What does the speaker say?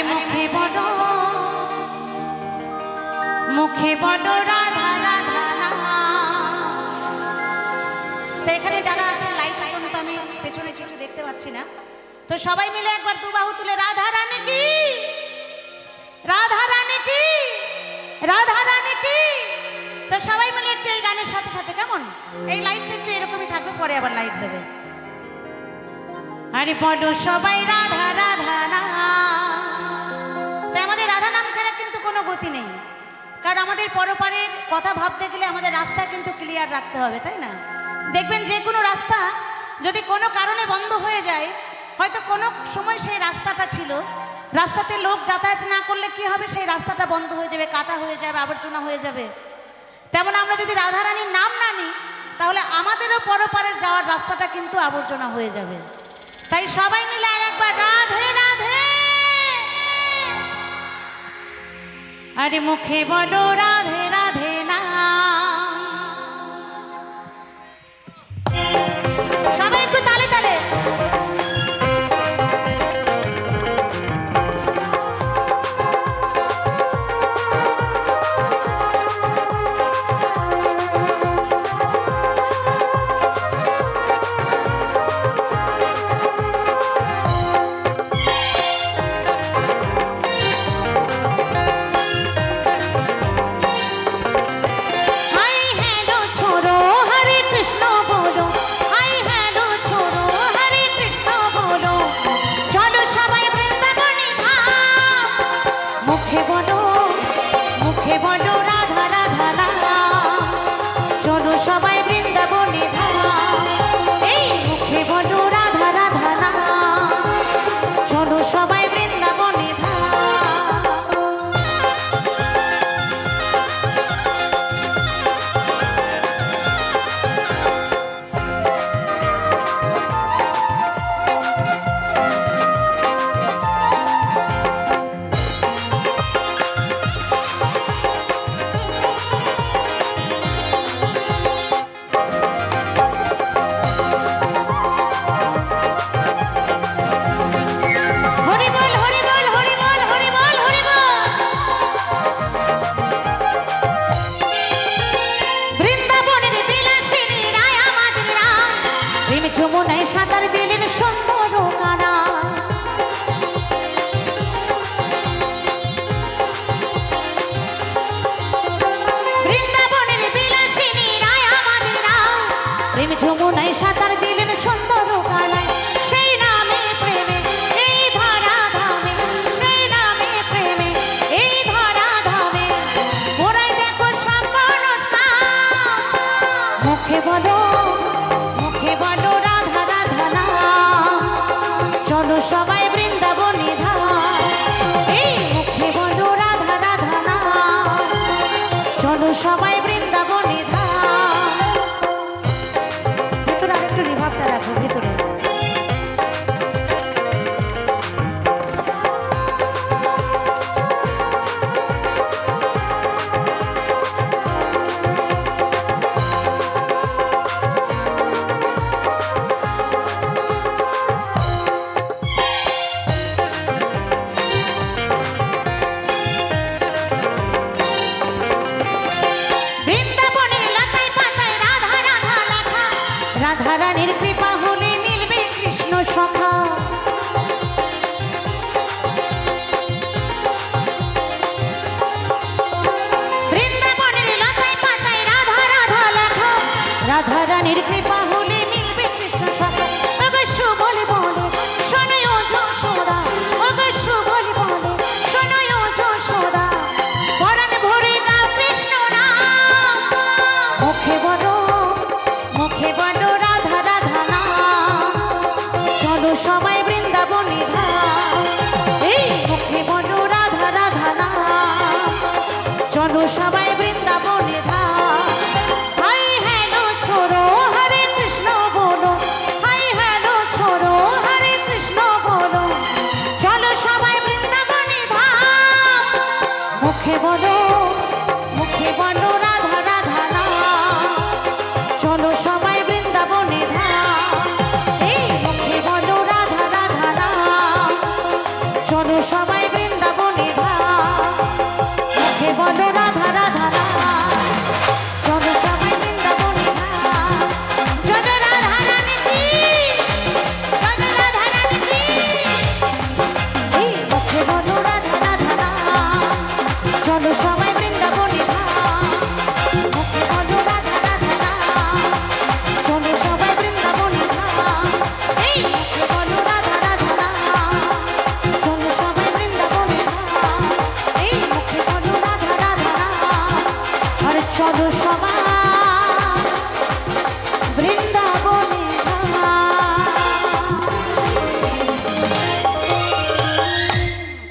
আরে মুখে বলো মুখে বলো, রাধা রাধা। এখানে যারা লাইট এখন তো আমি পেছনে কিছু দেখতে পাচ্ছি না। তো সবাই মিলে একবার দু বাহু তুলে, রাধা রানী কি? রাধা রানী কি? রাধা রানী কি? তো সবাই মিলে একটু এই গানের সাথে সাথে, কেমন? এই লাইটটা একটু এরকমই থাকবে, পরে আবার লাইট দেবে। আরে বলো সবাই, রাধা রাধা না তাই আমাদের রাধা নাম ছাড়া কিন্তু কোনো গতি নেই। কারণ আমাদের পরপারের কথা ভাবতে গেলে আমাদের রাস্তা কিন্তু ক্লিয়ার রাখতে হবে, তাই না? দেখবেন যে কোনো রাস্তা যদি কোনো কারণে বন্ধ হয়ে যায়, হয়তো কোনো সময় সেই রাস্তাটা ছিল। রাস্তাতে লোক যাতায়াত না করলে কি হবে? সেই রাস্তাটা বন্ধ হয়ে যাবে, কাটা হয়ে যাবে, আবর্জনা হয়ে যাবে। তেমন আমরা যদি রাধারানীর নাম না নিই, তাহলে আমাদেরও পরপারের যাওয়ার রাস্তাটা কিন্তু আবর্জনা হয়ে যাবে। তাই সবাই মিলে আর একবার রাধে রাধে। আরে মুখে বলো রাধে রাধে না। সবাই একটু মুখে বলো মুখে যমুনায় সাঁতার দিলেন সুন্দর নামে প্রেমে, এই ধরা ধামে নামে প্রেমে, এই ধরা ধামে বলো রাধা রাধা লেখা রানীর কৃপা হলে মিলবে কৃষ্ণ সখা মুখে বলো সদস্য